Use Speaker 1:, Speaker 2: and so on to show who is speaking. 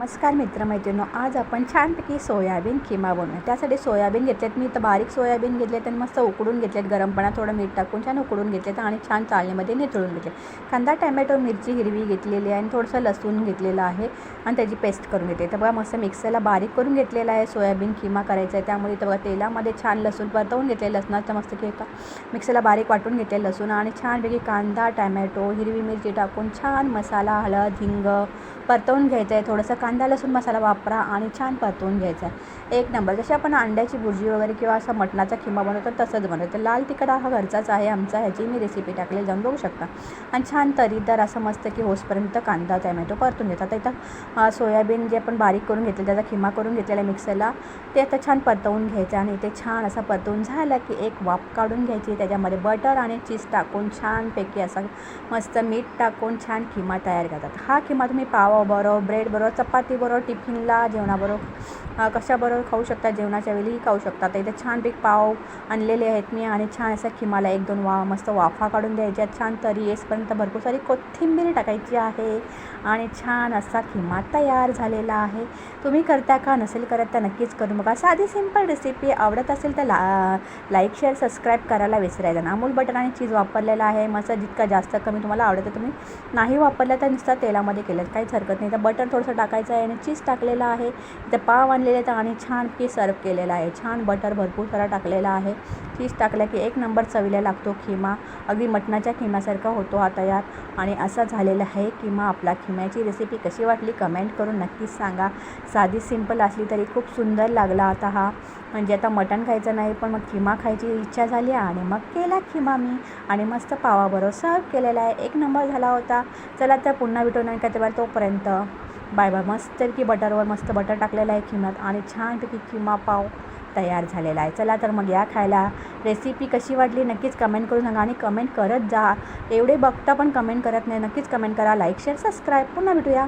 Speaker 1: नमस्कार मित्रमैत्रिणी आज आपण छानपैकी सोयाबीन खिमा बनवूया. त्यासाठी सोयाबीन घेतलेत मी तर बारीक सोयाबीन घेतलेत आणि मस्त उकडून घेतलेत. गरम पाण्यात थोडं मीठ टाकून छान उकडून घेतलेत आणि छान चाळणीमध्ये निथळून घेतले कांदा टॅमॅटो मिरची हिरवी घेतलेली आहे आणि थोडंसं लसूण घेतलेलं आहे आणि त्याची पेस्ट करून घेते तर बघा मस्त मिक्सरला बारीक करून घेतलेला आहे सोयाबीन खिमा करायचा आहे. त्यामुळे तर बघा तेलामध्ये छान लसूण परतवून घेतले लसणाचं मस्त की मिक्सरला बारीक वाटून घेतले लसूण आणि छानपैकी कांदा टॅमॅटो हिरवी मिरची टाकून छान मसाला हळद हिंग परतवून घ्यायचं आहे. थोडंसं कांदा लसूण मसाला वापरा आणि छान परतवून घ्यायचा. आहे एक नंबर जशी आपण अंड्याची भुर्जी वगैरे किंवा असं मटणाचा खिमा बनवतो तसंच बनवतो. लाल तिखट हा घरचाच आहे आमचा ह्याची मी रेसिपी टाकली जाऊन बघू शकता. आणि छान तरीदार असं मस्त की होसपर्यंत कांदा टॅमॅटो परतून घेतात. आता इथं सोयाबीन जे आपण बारीक करून घेतलं त्याचा खिमा करून घेतलेला मिक्सरला ते आता छान परतवून घ्यायचं आणि ते छान असं परतवून झालं की एक वाफ काढून घ्यायची. त्याच्यामध्ये बटर आणि चीज टाकून छानपैकी असा मस्त मीठ टाकून छान खिमा तयार करतात. हा खिमा तुम्ही पावाबरोबर ब्रेडबरोबर चपातीबरोबर टिफिनला जेवणाबरोबर. कशाबरोबर खाऊ शकता? जेवणाच्या वेळीही खाऊ शकता. तर इथे छानपैकी पाव आणलेले आहेत मी आणि छान असं खिमाला एक दोन वा मस्त वाफा काढून द्यायच्या छान तरी येसपर्यंत भरपूर सारी कोथिंबीर टाकायची आहे आणि छान असा खिमा तयार झालेला आहे. तुम्ही करता का? नसेल करत तर नक्कीच करू बघा साधी सिंपल रेसिपी आवडत असेल तर ला लाईक शेअर सबस्क्राईब करायला विसरायचं ना. अमूल बटर आणि चीज वापरलेला आहे. मस्त जितका जास्त कमी तुम्हाला आवडतं तुम्ही नाही वापरलं तर नुसतं तेलामध्ये केलं. काहीच हरकत नाही. तर बटर थोडंसं टाकायचं आहे आणि चीज टाकलेलं आहे. इथं पाव केलेले आहेत आणि छान की सर्व केलेला आहे. छान बटर भरपूर सारा टाकलेला आहे. चीज टाकलं की एक नंबर चवीला लागतो खिमा. अगदी मटणाच्या खिम्यासारखा होतो हा तयार. आणि असा झालेला आहे किमा आपला. खिम्याची रेसिपी कशी वाटली कमेंट करून नक्कीच सांगा. साधी सिंपल असली तरी खूप सुंदर लागला आता हा. म्हणजे आता मटण खायचं नाही पण मग खिमा खायची इच्छा झाली आणि मग केला खिमा मी. आणि मस्त पावाबरोबर सर्व केलेला आहे. एक नंबर झाला होता. चला तर पुन्हा भेटून नाही का तोपर्यंत. Bye bye. मस्त की बटरवर मस्त बटर टाकलेलं आहे किमत आणि छानपैकी किमा पाव तयार झालेला आहे. चला तर मग या खायला. रेसिपी कशी वाटली नक्कीच कमेंट करून सांगा आणि कमेंट करत जा. एवढे बघता पण कमेंट करत नाही नक्कीच कमेंट करा लाईक शेअर सबस्क्राईब पुन्हा भेटूया.